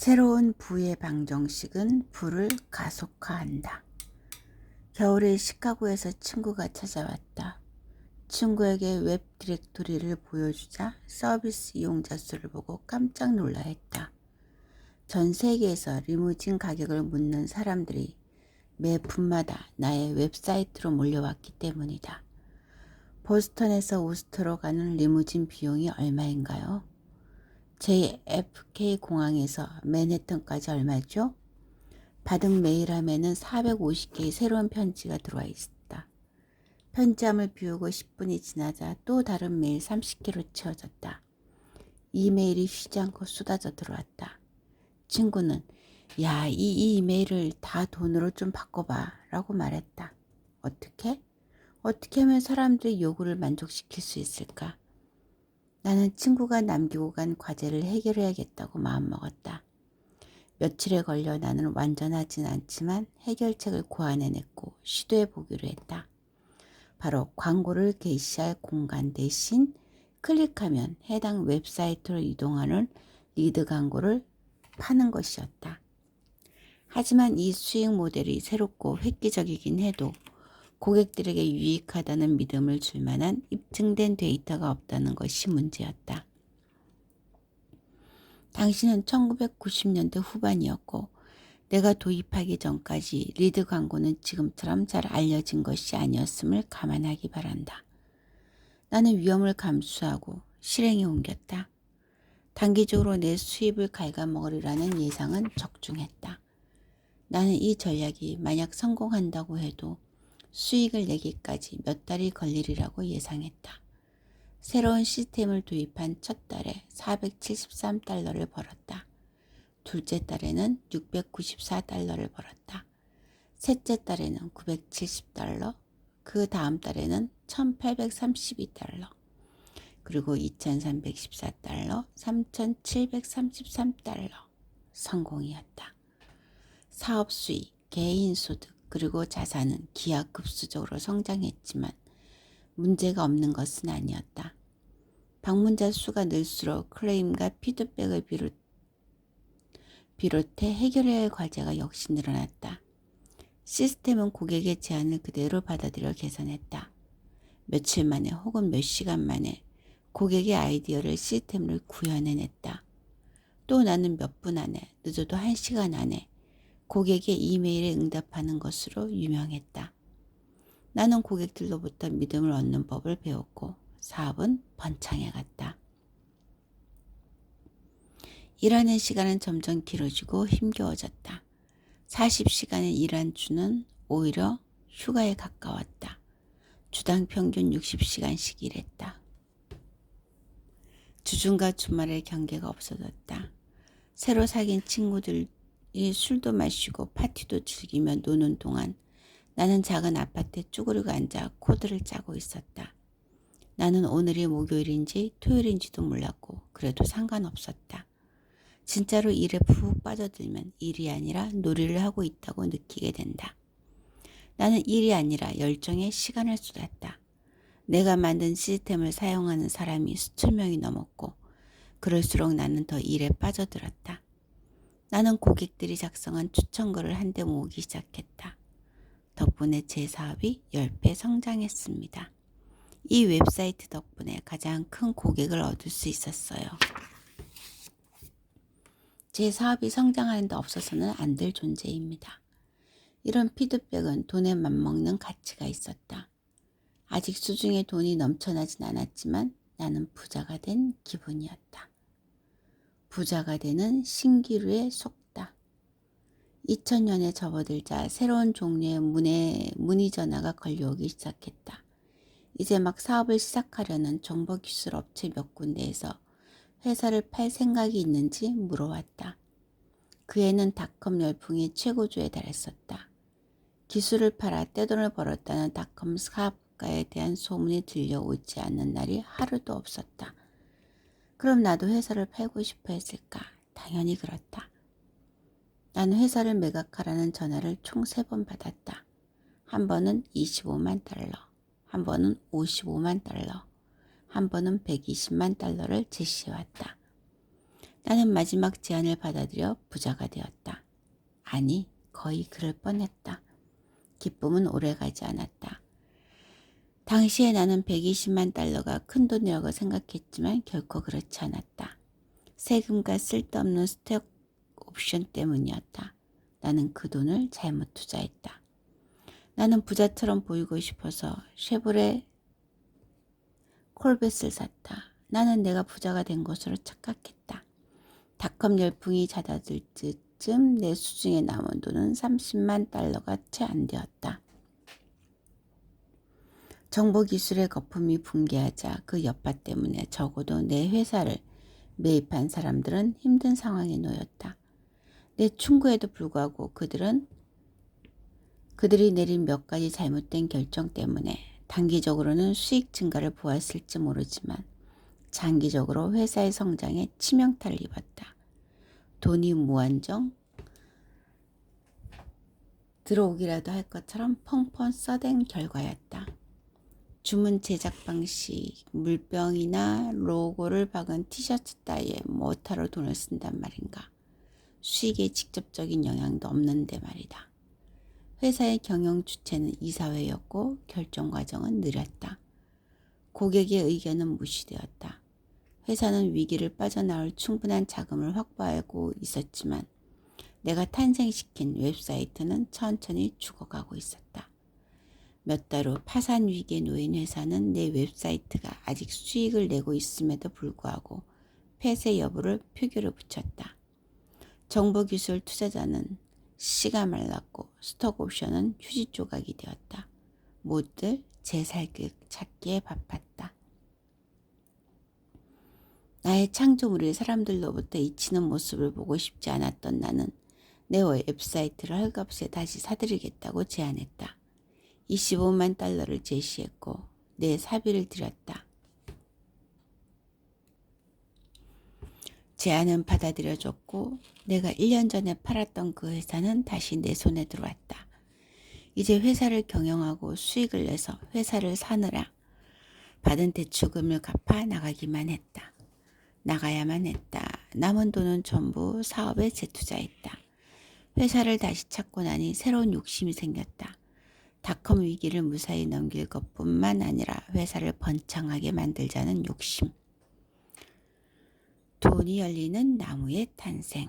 새로운 부의 방정식은 부를 가속화한다. 겨울에 시카고에서 친구가 찾아왔다. 친구에게 웹 디렉토리를 보여주자 서비스 이용자 수를 보고 깜짝 놀라 했다. 전 세계에서 리무진 가격을 묻는 사람들이 매 분마다 나의 웹사이트로 몰려왔기 때문이다. 보스턴에서 오스트로 가는 리무진 비용이 얼마인가요? JFK 공항에서 맨해튼까지 얼마죠? 받은 메일 함에는 450개의 새로운 편지가 들어와 있다. 편지함을 비우고 10분이 지나자 또 다른 메일 30개로 채워졌다. 이메일이 쉬지 않고 쏟아져 들어왔다. 친구는 야, 이, 이 이메일을 다 돈으로 좀 바꿔봐 라고 말했다. 어떻게? 어떻게 하면 사람들의 요구를 만족시킬 수 있을까? 나는 친구가 남기고 간 과제를 해결해야겠다고 마음먹었다. 며칠에 걸려 나는 완전하진 않지만 해결책을 고안해냈고 시도해 보기로 했다. 바로 광고를 게시할 공간 대신 클릭하면 해당 웹사이트로 이동하는 리드 광고를 파는 것이었다. 하지만 이 수익 모델이 새롭고 획기적이긴 해도 고객들에게 유익하다는 믿음을 줄 만한 입증된 데이터가 없다는 것이 문제였다. 당신은 1990년대 후반이었고 내가 도입하기 전까지 리드 광고는 지금처럼 잘 알려진 것이 아니었음을 감안하기 바란다. 나는 위험을 감수하고 실행에 옮겼다. 단기적으로 내 수입을 갉아먹으리라는 예상은 적중했다. 나는 이 전략이 만약 성공한다고 해도 수익을 내기까지 몇 달이 걸리리라고 예상했다. 새로운 시스템을 도입한 첫 달에 473달러를 벌었다. 둘째 달에는 694달러를 벌었다. 셋째 달에는 970달러, 그 다음 달에는 1832달러, 그리고 2314달러, 3733달러. 성공이었다. 사업 수익, 개인 소득, 그리고 자산은 기하급수적으로 성장했지만 문제가 없는 것은 아니었다. 방문자 수가 늘수록 클레임과 피드백을 비롯, 비롯해 해결해야 할 과제가 역시 늘어났다. 시스템은 고객의 제안을 그대로 받아들여 개선했다. 며칠 만에 혹은 몇 시간 만에 고객의 아이디어를 시스템을 구현해냈다. 또 나는 몇 분 안에, 늦어도 한 시간 안에 고객의 이메일에 응답하는 것으로 유명했다. 나는 고객들로부터 믿음을 얻는 법을 배웠고 사업은 번창해 갔다. 일하는 시간은 점점 길어지고 힘겨워졌다. 40시간을 일한 주는 오히려 휴가에 가까웠다. 주당 평균 60시간씩 일했다. 주중과 주말의 경계가 없어졌다. 새로 사귄 친구들 이 술도 마시고 파티도 즐기며 노는 동안 나는 작은 아파트에 쭈그리고 앉아 코드를 짜고 있었다. 나는 오늘이 목요일인지 토요일인지도 몰랐고 그래도 상관없었다. 진짜로 일에 푹 빠져들면 일이 아니라 놀이를 하고 있다고 느끼게 된다. 나는 일이 아니라 열정에 시간을 쏟았다. 내가 만든 시스템을 사용하는 사람이 수천 명이 넘었고 그럴수록 나는 더 일에 빠져들었다. 나는 고객들이 작성한 추천글을 한데 모으기 시작했다. 덕분에 제 사업이 10배 성장했습니다. 이 웹사이트 덕분에 가장 큰 고객을 얻을 수 있었어요. 제 사업이 성장하는 데 없어서는 안 될 존재입니다. 이런 피드백은 돈에 맞먹는 가치가 있었다. 아직 수중에 돈이 넘쳐나진 않았지만 나는 부자가 된 기분이었다. 부자가 되는 신기루의 속다. 2000년에 접어들자 새로운 종류의 문의, 문의 전화가 걸려오기 시작했다. 이제 막 사업을 시작하려는 정보 기술 업체 몇 군데에서 회사를 팔 생각이 있는지 물어왔다. 그 애는 닷컴 열풍이 최고조에 달했었다. 기술을 팔아 떼돈을 벌었다는 닷컴 사업가에 대한 소문이 들려오지 않는 날이 하루도 없었다. 그럼 나도 회사를 팔고 싶어 했을까? 당연히 그렇다. 나는 회사를 매각하라는 전화를 총 세 번 받았다. 한 번은 25만 달러, 한 번은 55만 달러, 한 번은 120만 달러를 제시해왔다. 나는 마지막 제안을 받아들여 부자가 되었다. 아니, 거의 그럴 뻔했다. 기쁨은 오래 가지 않았다. 당시에 나는 120만 달러가 큰 돈이라고 생각했지만 결코 그렇지 않았다. 세금과 쓸데없는 스톡 옵션 때문이었다. 나는 그 돈을 잘못 투자했다. 나는 부자처럼 보이고 싶어서 쉐보레 콜벳을 샀다. 나는 내가 부자가 된 것으로 착각했다. 닷컴 열풍이 잦아들 때쯤 내 수중에 남은 돈은 30만 달러가 채 안 되었다. 정보기술의 거품이 붕괴하자 그 여파 때문에 적어도 내 회사를 매입한 사람들은 힘든 상황에 놓였다. 내 충고에도 불구하고 그들은 그들이 내린 몇 가지 잘못된 결정 때문에 단기적으로는 수익 증가를 보았을지 모르지만 장기적으로 회사의 성장에 치명타를 입었다. 돈이 무한정 들어오기라도 할 것처럼 펑펑 써댄 결과였다. 주문 제작 방식, 물병이나 로고를 박은 티셔츠 따위에 뭐하러 돈을 쓴단 말인가. 수익에 직접적인 영향도 없는데 말이다. 회사의 경영 주체는 이사회였고 결정 과정은 느렸다. 고객의 의견은 무시되었다. 회사는 위기를 빠져나올 충분한 자금을 확보하고 있었지만 내가 탄생시킨 웹사이트는 천천히 죽어가고 있었다. 몇 달 후 파산 위기에 놓인 회사는 내 웹사이트가 아직 수익을 내고 있음에도 불구하고 폐쇄 여부를 표기로 붙였다. 정보 기술 투자자는 씨가 말랐고 스톡 옵션은 휴지 조각이 되었다. 모두 재살교 찾기에 바빴다. 나의 창조물이 사람들로부터 잊히는 모습을 보고 싶지 않았던 나는 내 웹사이트를 헐값에 다시 사들이겠다고 제안했다. 25만 달러를 제시했고 내 사비를 들였다. 제안은 받아들여졌고 내가 1년 전에 팔았던 그 회사는 다시 내 손에 들어왔다. 이제 회사를 경영하고 수익을 내서 회사를 사느라 받은 대출금을 갚아 나가기만 했다. 나가야만 했다. 남은 돈은 전부 사업에 재투자했다. 회사를 다시 찾고 나니 새로운 욕심이 생겼다. 닷컴 위기를 무사히 넘길 것뿐만 아니라 회사를 번창하게 만들자는 욕심. 돈이 열리는 나무의 탄생.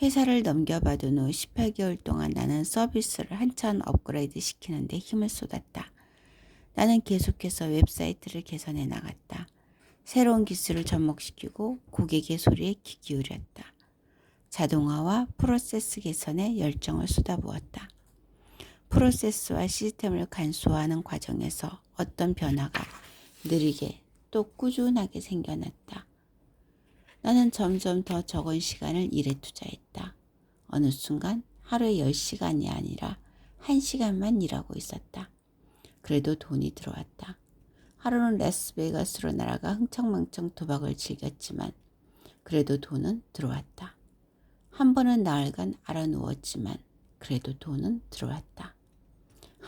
회사를 넘겨받은 후 18개월 동안 나는 서비스를 한참 업그레이드 시키는데 힘을 쏟았다. 나는 계속해서 웹사이트를 개선해 나갔다. 새로운 기술을 접목시키고 고객의 소리에 귀 기울였다. 자동화와 프로세스 개선에 열정을 쏟아부었다. 프로세스와 시스템을 간소화하는 과정에서 어떤 변화가 느리게 또 꾸준하게 생겨났다. 나는 점점 더 적은 시간을 일에 투자했다. 어느 순간 하루에 10시간이 아니라 1시간만 일하고 있었다. 그래도 돈이 들어왔다. 하루는 레스베이거스로 날아가 흥청망청 도박을 즐겼지만 그래도 돈은 들어왔다. 한 번은 나흘간 알아 누웠지만 그래도 돈은 들어왔다.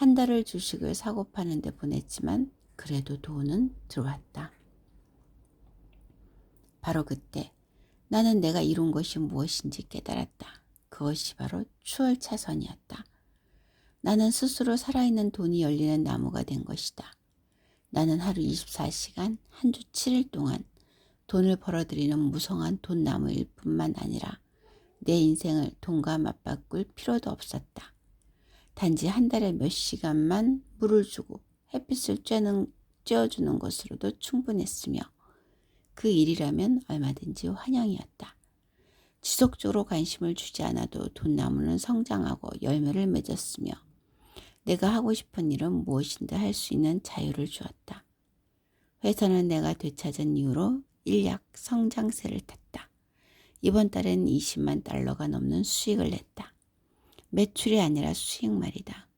한 달을 주식을 사고 파는 데 보냈지만 그래도 돈은 들어왔다. 바로 그때 나는 내가 이룬 것이 무엇인지 깨달았다. 그것이 바로 추월차선이었다. 나는 스스로 살아있는 돈이 열리는 나무가 된 것이다. 나는 하루 24시간 한 주 7일 동안 돈을 벌어들이는 무성한 돈나무일 뿐만 아니라 내 인생을 돈과 맞바꿀 필요도 없었다. 단지 한 달에 몇 시간만 물을 주고 햇빛을 쬐는, 쬐어주는 것으로도 충분했으며 그 일이라면 얼마든지 환영이었다. 지속적으로 관심을 주지 않아도 돈나무는 성장하고 열매를 맺었으며 내가 하고 싶은 일은 무엇인데 할 수 있는 자유를 주었다. 회사는 내가 되찾은 이후로 일약 성장세를 탔다. 이번 달엔 20만 달러가 넘는 수익을 냈다. 매출이 아니라 수익 말이다.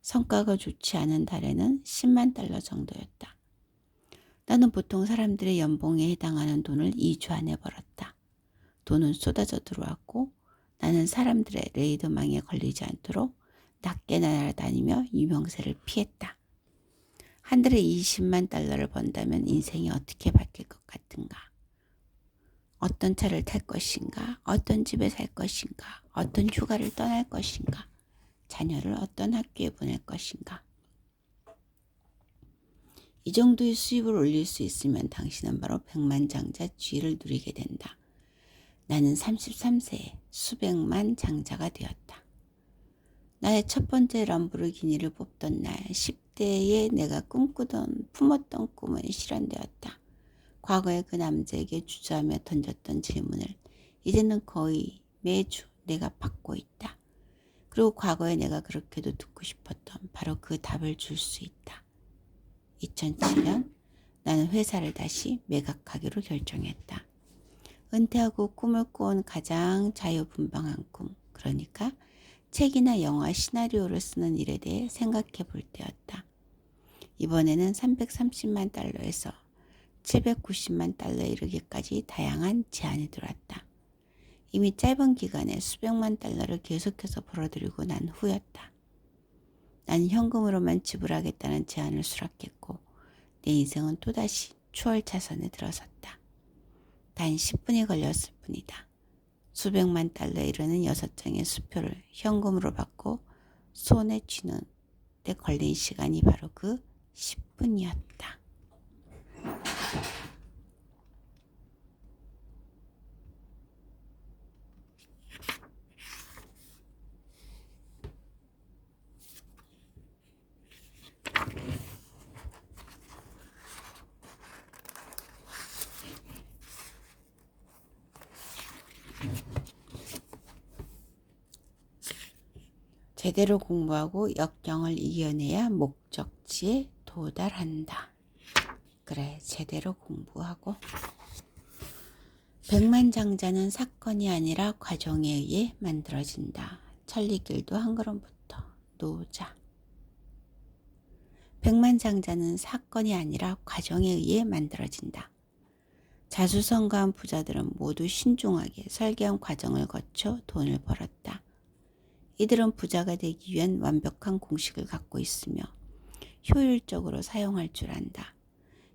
성과가 좋지 않은 달에는 10만 달러 정도였다. 나는 보통 사람들의 연봉에 해당하는 돈을 2주 안에 벌었다. 돈은 쏟아져 들어왔고 나는 사람들의 레이더망에 걸리지 않도록 낮게 날아다니며 유명세를 피했다. 한 달에 20만 달러를 번다면 인생이 어떻게 바뀔 것 같은가? 어떤 차를 탈 것인가, 어떤 집에 살 것인가, 어떤 휴가를 떠날 것인가, 자녀를 어떤 학교에 보낼 것인가. 이 정도의 수입을 올릴 수 있으면 당신은 바로 백만장자 쥐를 누리게 된다. 나는 33세에 수백만 장자가 되었다. 나의 첫 번째 람보르기니를 뽑던 날 10대에 내가 꿈꾸던 품었던 꿈은 실현되었다. 과거에 그 남자에게 주저하며 던졌던 질문을 이제는 거의 매주 내가 받고 있다. 그리고 과거에 내가 그렇게도 듣고 싶었던 바로 그 답을 줄 수 있다. 2007년 나는 회사를 다시 매각하기로 결정했다. 은퇴하고 꿈을 꿔온 가장 자유분방한 꿈, 그러니까 책이나 영화 시나리오를 쓰는 일에 대해 생각해 볼 때였다. 이번에는 330만 달러에서 790만 달러에 이르기까지 다양한 제안이 들어왔다. 이미 짧은 기간에 수백만 달러를 계속해서 벌어들이고 난 후였다. 난 현금으로만 지불하겠다는 제안을 수락했고 내 인생은 또다시 추월 차선에 들어섰다. 단 10분이 걸렸을 뿐이다. 수백만 달러에 이르는 여섯 장의 수표를 현금으로 받고 손에 쥐는 데 걸린 시간이 바로 그 10분이었다. 제대로 공부하고 역경을 이겨내야 목적지에 도달한다. 그래, 제대로 공부하고. 백만장자는 사건이 아니라 과정에 의해 만들어진다. 천리길도 한 걸음부터 놓자. 백만장자는 사건이 아니라 과정에 의해 만들어진다. 자수성가한 부자들은 모두 신중하게 설계한 과정을 거쳐 돈을 벌었다. 이들은 부자가 되기 위한 완벽한 공식을 갖고 있으며 효율적으로 사용할 줄 안다.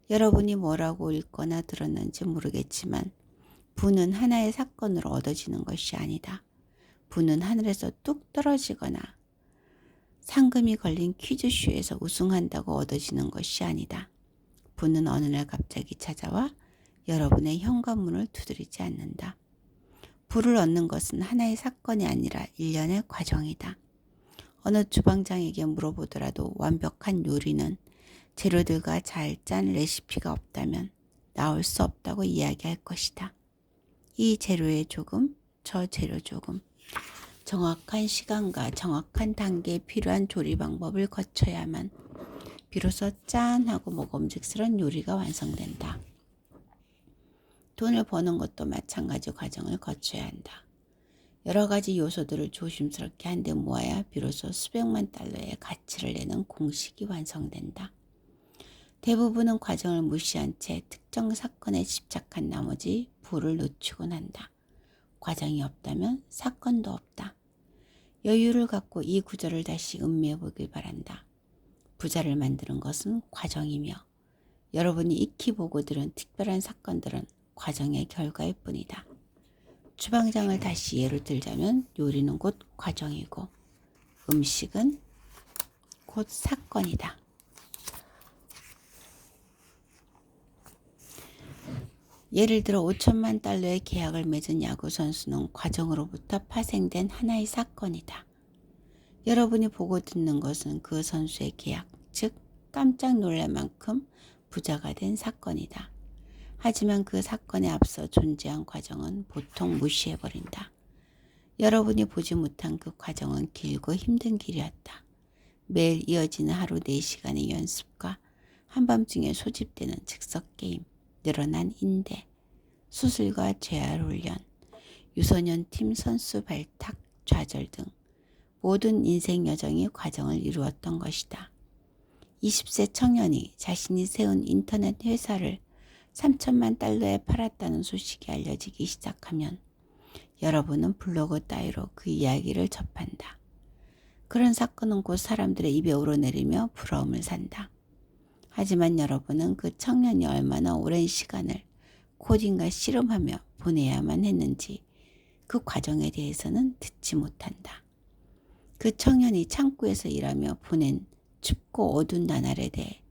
여러분이 뭐라고 읽거나 들었는지 모르겠지만 부는 하나의 사건으로 얻어지는 것이 아니다. 부는 하늘에서 뚝 떨어지거나 상금이 걸린 퀴즈쇼에서 우승한다고 얻어지는 것이 아니다. 부는 어느 날 갑자기 찾아와 여러분의 현관문을 두드리지 않는다. 부를 얻는 것은 하나의 사건이 아니라 일련의 과정이다. 어느 주방장에게 물어보더라도 완벽한 요리는 재료들과 잘 짠 레시피가 없다면 나올 수 없다고 이야기할 것이다. 이 재료에 조금, 저 재료 조금. 정확한 시간과 정확한 단계에 필요한 조리 방법을 거쳐야만 비로소 짠하고 먹음직스러운 요리가 완성된다. 돈을 버는 것도 마찬가지 과정을 거쳐야 한다. 여러 가지 요소들을 조심스럽게 한데 모아야 비로소 수백만 달러의 가치를 내는 공식이 완성된다. 대부분은 과정을 무시한 채 특정 사건에 집착한 나머지 부를 놓치곤 한다. 과정이 없다면 사건도 없다. 여유를 갖고 이 구절을 다시 음미해 보길 바란다. 부자를 만드는 것은 과정이며 여러분이 익히 보고 들은 특별한 사건들은 과정의 결과일 뿐이다. 주방장을 다시 예로 들자면 요리는 곧 과정이고 음식은 곧 사건이다. 예를 들어 5천만 달러의 계약을 맺은 야구 선수는 과정으로부터 파생된 하나의 사건이다. 여러분이 보고 듣는 것은 그 선수의 계약, 즉 깜짝 놀랄 만큼 부자가 된 사건이다. 하지만 그 사건에 앞서 존재한 과정은 보통 무시해버린다. 여러분이 보지 못한 그 과정은 길고 힘든 길이었다. 매일 이어지는 하루 4시간의 연습과 한밤중에 소집되는 즉석 게임, 늘어난 인대, 수술과 재활 훈련, 유소년 팀 선수 발탁, 좌절 등 모든 인생 여정이 과정을 이루었던 것이다. 20세 청년이 자신이 세운 인터넷 회사를 3천만 달러에 팔았다는 소식이 알려지기 시작하면 여러분은 블로그 따위로 그 이야기를 접한다. 그런 사건은 곧 사람들의 입에 오르내리며 부러움을 산다. 하지만 여러분은 그 청년이 얼마나 오랜 시간을 코딩과 씨름하며 보내야만 했는지 그 과정에 대해서는 듣지 못한다. 그 청년이 창구에서 일하며 보낸 춥고 어두운 나날에 대해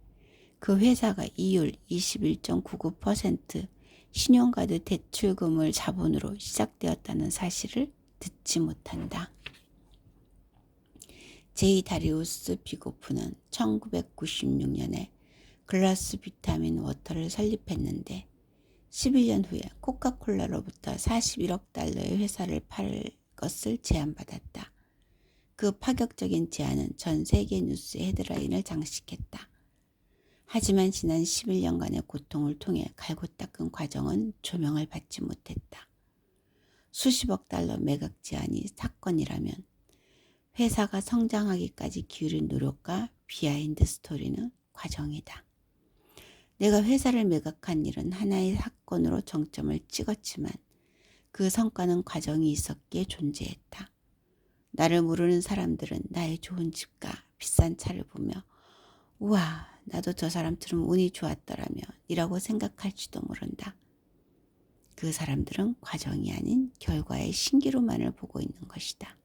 그 회사가 이율 21.99% 신용카드 대출금을 자본으로 시작되었다는 사실을 듣지 못한다. 제이 다리우스 비고프는 1996년에 글라스 비타민 워터를 설립했는데 11년 후에 코카콜라로부터 41억 달러의 회사를 팔 것을 제안받았다. 그 파격적인 제안은 전 세계 뉴스의 헤드라인을 장식했다. 하지만 지난 11년간의 고통을 통해 갈고 닦은 과정은 조명을 받지 못했다. 수십억 달러 매각 제안이 사건이라면 회사가 성장하기까지 기울인 노력과 비하인드 스토리는 과정이다. 내가 회사를 매각한 일은 하나의 사건으로 정점을 찍었지만 그 성과는 과정이 있었기에 존재했다. 나를 모르는 사람들은 나의 좋은 집과 비싼 차를 보며 우와 나도 저 사람처럼 운이 좋았더라면 이라고 생각할지도 모른다. 그 사람들은 과정이 아닌 결과의 신기로만을 보고 있는 것이다.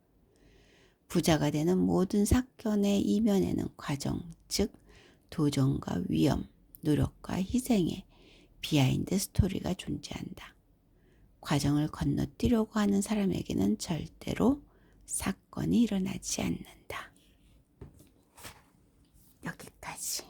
부자가 되는 모든 사건의 이면에는 과정, 즉 도전과 위험, 노력과 희생의 비하인드 스토리가 존재한다. 과정을 건너뛰려고 하는 사람에게는 절대로 사건이 일어나지 않는다. 여기까지.